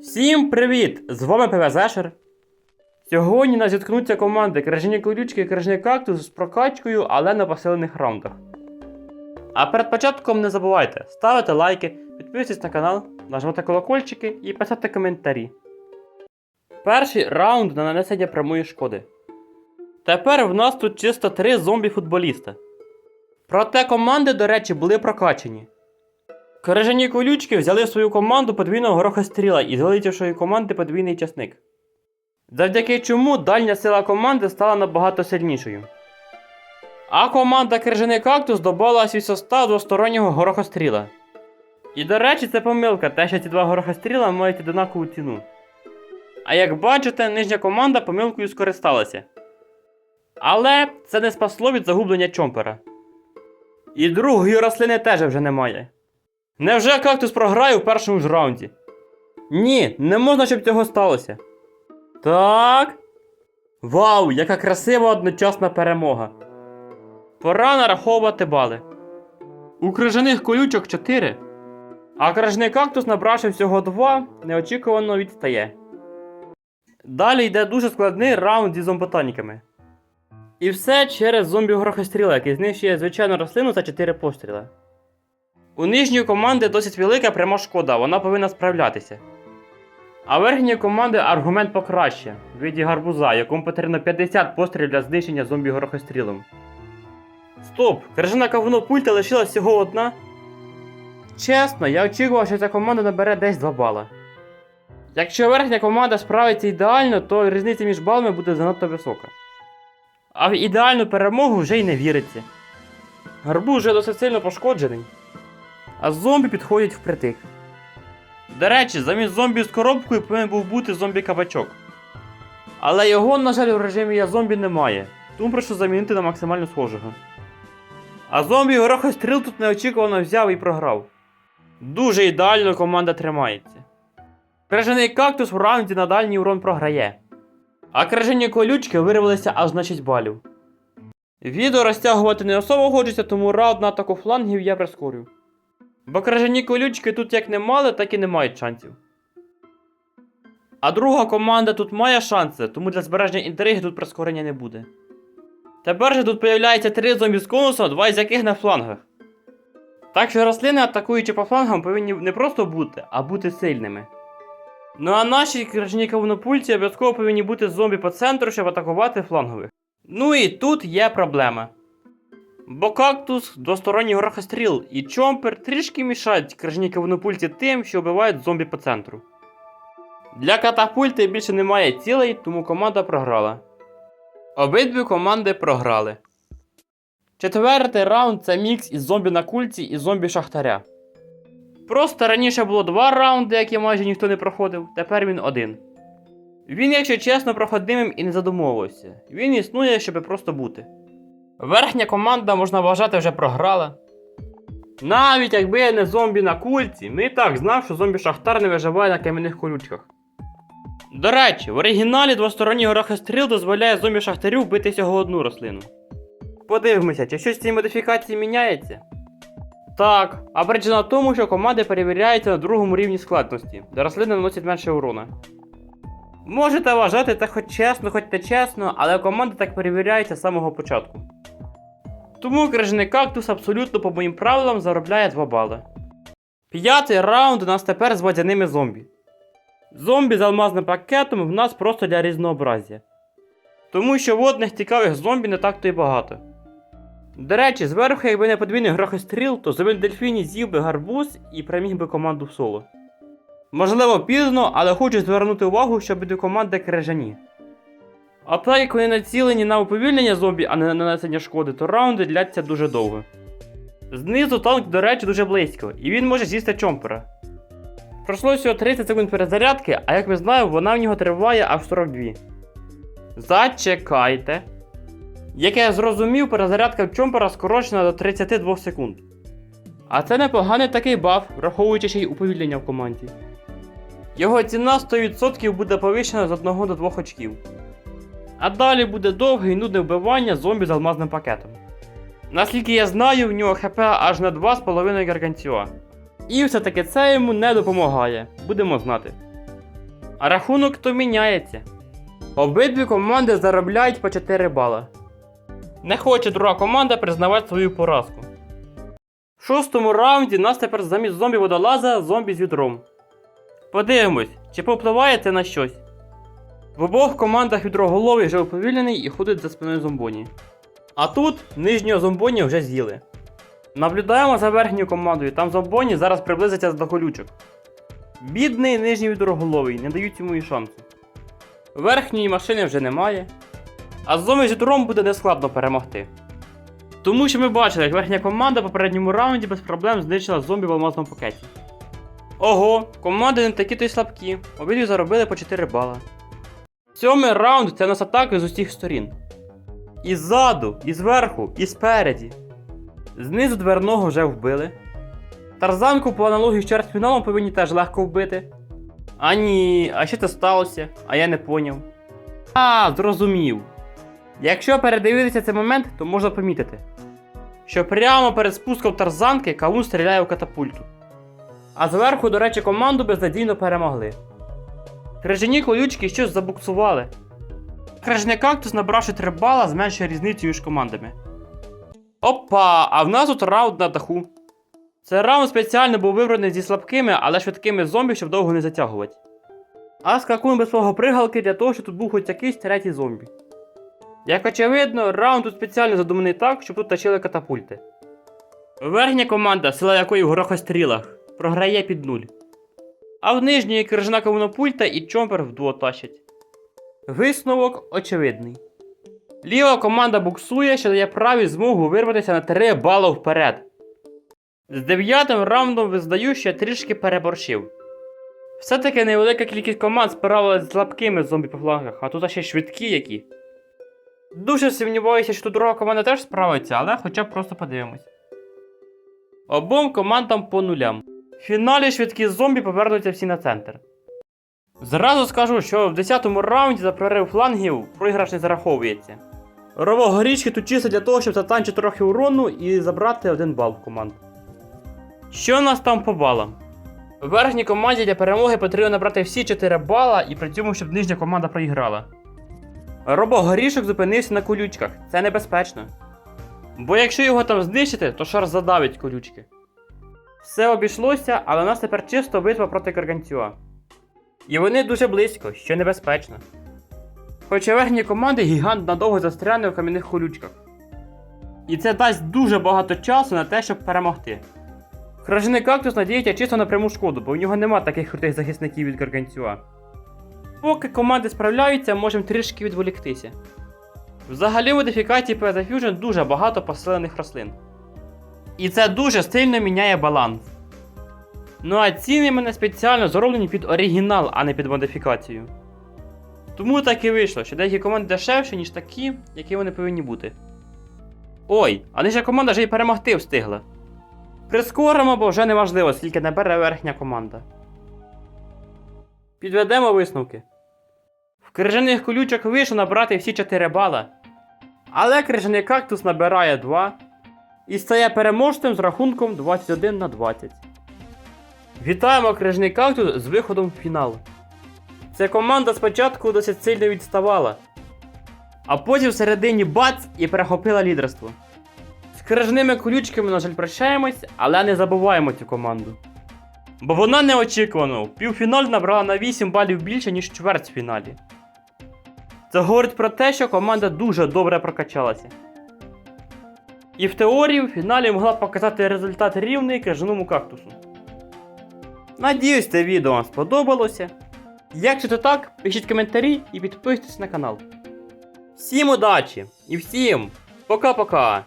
Всім привіт! З вами ПВЗшер. Сьогодні нас зіткнуться команди Кражені колючки і Кражені кактус з прокачкою, але на посилених раундах. А перед початком не забувайте ставити лайки, підписуйтесь на канал, нажимати колокольчики і писати коментарі. Перший раунд на нанесення прямої шкоди. Тепер в нас тут чисто три зомбі-футболіста. Проте команди, до речі, були прокачені. Крижані колючки взяли свою команду подвійного горохостріла і залетівшої команди подвійний часник. Завдяки чому дальня сила команди стала набагато сильнішою. А команда Крижаний кактус добавила свій состав двостороннього горохостріла. І до речі, це помилка, те, що ці два горохостріла мають однакову ціну. А як бачите, нижня команда помилкою скористалася. Але це не спасло від загублення чомпера. І другої рослини теж вже немає. Невже кактус програє в першому ж раунді? Ні, не можна, щоб цього сталося. Так. Вау, яка красива одночасна перемога. Пора нараховувати бали. У крижаних колючок 4. А крижаний кактус, набравши всього 2, неочікувано відстає. Далі йде дуже складний раунд зі зомботаніками. І все через зомбі-горохостріла, який знищує звичайну рослину за 4 постріли. У нижньої команди досить велика пряма шкода, вона повинна справлятися. А верхньої команди аргумент покраще в виді гарбуза, якому потрібно 50 пострілів для знищення зомбі горохострілом. Стоп! Крижана кавуно пульта лишилась всього одна. Чесно, я очікував, що ця команда набере десь 2 бала. Якщо верхня команда справиться ідеально, то різниця між балами буде занадто висока. А в ідеальну перемогу вже й не віриться. Гарбуз вже досить сильно пошкоджений а зомбі підходять впритик. До речі, замість зомбі з коробкою повинен був бути зомбі-кабачок. Але його, на жаль, в режимі я зомбі немає, тому прошу замінити на максимально схожого. А зомбі горохостріл тут неочікувано взяв і програв. Дуже ідеально команда тримається. Крижаний кактус в раунді на дальній урон програє. А крижані колючки вирвалися аж на 6 балів. Відео розтягувати не особо хочеться, тому раунд на атаку флангів я прискорю. Бо крижані колючки тут як не мали, так і не мають шансів. А друга команда тут має шанси, тому для збереження інтриги тут прискорення не буде. Тепер же тут появляється три зомбі з конуса, два з яких на флангах. Так що рослини, атакуючи по флангам, повинні не просто бути, а бути сильними. Ну а наші крижані кавунопульці обов'язково повинні бути зомбі по центру, щоб атакувати флангових. Ну і тут є проблема. Бо кактус двосторонній горохостріл і чомпер трішки мішають крижні кавунопульті тим, що вбивають зомбі по центру. Для катапульти більше немає цілей, тому команда програла. Обидві команди програли. Четвертий раунд це мікс із зомбі на кульці і зомбі шахтаря. Просто раніше було два раунди, які майже ніхто не проходив, тепер він один. Він, якщо чесно, проходимим і не задумовувався. Він існує, щоб просто бути. Верхня команда, можна вважати, вже програла. Навіть якби я не зомбі на кульці, ми і так знав, що зомбі Шахтар не виживає на кам'яних колючках. До речі, в оригіналі двосторонній горохостріл дозволяє зомбі Шахтарю вбити всього одну рослину. Подивимося, чи щось в цій модифікації міняється. Так, а причина в тому, що команди перевіряються на другому рівні складності, де рослини наносять менше урона. Можете вважати це хоч чесно, хоч не чесно, але команди так перевіряються з самого початку. Тому крижаний кактус абсолютно по моїм правилам заробляє 2 бали. П'ятий раунд у нас тепер з водяними зомбі. Зомбі з алмазним пакетом в нас просто для різнообразія. Тому що водних цікавих зомбі не так то й багато. До речі, зверху, якби не подвійний грохостріл, то зомбі дельфіні з'їв би гарбуз і переміг би команду в соло. Можливо, пізно, але хочу звернути увагу, що буде команда крижані. А так як вони націлені на уповільнення зомбі, а не на нанесення шкоди, то раунди дляться дуже довго. Знизу танк, до речі, дуже близько, і він може з'їсти чомпера. Пройшло всього 30 секунд перезарядки, а як ми знаємо, вона в нього триває аж 42. Зачекайте. Як я зрозумів, перезарядка в чомпера скорочена до 32 секунд. А це непоганий такий баф, враховуючи ще й уповільнення в команді. Його ціна 100% буде повищена з 1 до 2 очків. А далі буде довге і нудне вбивання зомбі з алмазним пакетом. Наскільки я знаю, в нього хп аж на 2,5 гаргантіо. І все-таки це йому не допомагає, будемо знати. А рахунок то міняється. Обидві команди заробляють по 4 бала. Не хоче друга команда признавати свою поразку. В шостому раунді нас тепер замість зомбі водолаза зомбі з відром. Подивимось, чи повпливає це на щось. В обох командах відроголовий вже уповільнений і ходить за спиною зомбоні. А тут нижнього зомбоні вже з'їли. Наблюдаємо за верхньою командою, там зомбоні зараз приблизиться до колючок. Бідний нижній відроголовий, не дають йому і шансу. Верхньої машини вже немає. А з зомбі з відром буде нескладно перемогти. Тому що ми бачили, як верхня команда в попередньому раунді без проблем знищила зомбі в алмазному пакеті. Ого, команди не такі то й слабкі, обидві заробили по 4 бала. Сьомий раунд це у нас атаки з усіх сторін. І ззаду, і зверху, і спереді. Знизу дверного вже вбили. Тарзанку по аналогії з чвертьфіналом повинні теж легко вбити. А ні, а що це сталося? А я не поняв. А, зрозумів. Якщо передивитися цей момент, то можна помітити, що прямо перед спуском тарзанки кавун стріляє в катапульту. А зверху, до речі, команду безнадійно перемогли. Крижані колючки щось забуксували. Крижний кактус, набравши 3 бала, зменшує різницю між командами. Опа! А в нас тут раунд на даху. Цей раунд спеціально був вибраний зі слабкими, але швидкими зомбі, щоб довго не затягувати. А скакун без свого пригалки для того, щоб тут був хоч якийсь третій зомбі. Як очевидно, раунд тут спеціально задуманий так, щоб тут тащили катапульти. Верхня команда, сила якої в горохострілах, програє під нуль. А в нижній крижана ковнопульта і чомпер вдво тащать. Висновок очевидний. Ліва команда буксує, що дає праві змогу вирватися на 3 бали вперед. З дев'ятим раундом визнаю, що я трішки переборщив. Все-таки невелика кількість команд справилась з слабкими зомбі по флангах, а тут ще швидкі які. Дуже сумніваюся, що тут друга команда теж справиться, але хоча б просто подивимось. Обом командам по нулям. В фіналі швидкі зомбі повернуться всі на центр. Зразу скажу, що в 10-му раунді за прорив флангів проіграш не зараховується. Рово горішки тут чисто для того, щоб затанчити трохи урону і забрати один бал в команду. Що у нас там по балам? В верхній команді для перемоги потрібно набрати всі 4 бала і при цьому, щоб нижня команда проіграла. Робогорішок зупинився на колючках, це небезпечно. Бо якщо його там знищити, то шар задавить колючки. Все обійшлося, але у нас тепер чисто битва проти Каргантюа. І вони дуже близько, що небезпечно. Хоча верхні команди гігант надовго застряне в кам'яних колючках. І це дасть дуже багато часу на те, щоб перемогти. Кражений кактус надіється чисто на пряму шкоду, бо в нього нема таких крутих захисників від Гаргантюа. Поки команди справляються, можемо трішки відволіктися. Взагалі в модифікації Fusion дуже багато посилених рослин. І це дуже сильно міняє баланс. Ну а ціни мене спеціально зроблені під оригінал, а не під модифікацію. Тому так і вийшло, що деякі команди дешевші, ніж такі, які вони повинні бути. Ой, а нижня команда вже й перемогти встигла. Прискоримо, бо вже неважливо, скільки набере верхня команда. Підведемо висновки. В крижаних колючок вийшло набрати всі 4 бала. Але крижаний кактус набирає 2 і стає переможцем з рахунком 21 на 20. Вітаємо крижаний кактус з виходом в фінал. Ця команда спочатку досить сильно відставала, а потім всередині бац і перехопила лідерство. З крижаними колючками, на жаль, прощаємось, але не забуваємо цю команду. Бо вона неочікувано в півфіналі набрала на 8 балів більше, ніж в чвертьфіналі. Це говорить про те, що команда дуже добре прокачалася. І в теорії в фіналі могла показати результат рівний крижаному кактусу. Надіюсь, це відео вам сподобалося. Якщо це так, пишіть коментарі і підписуйтесь на канал. Всім удачі і всім пока-пока!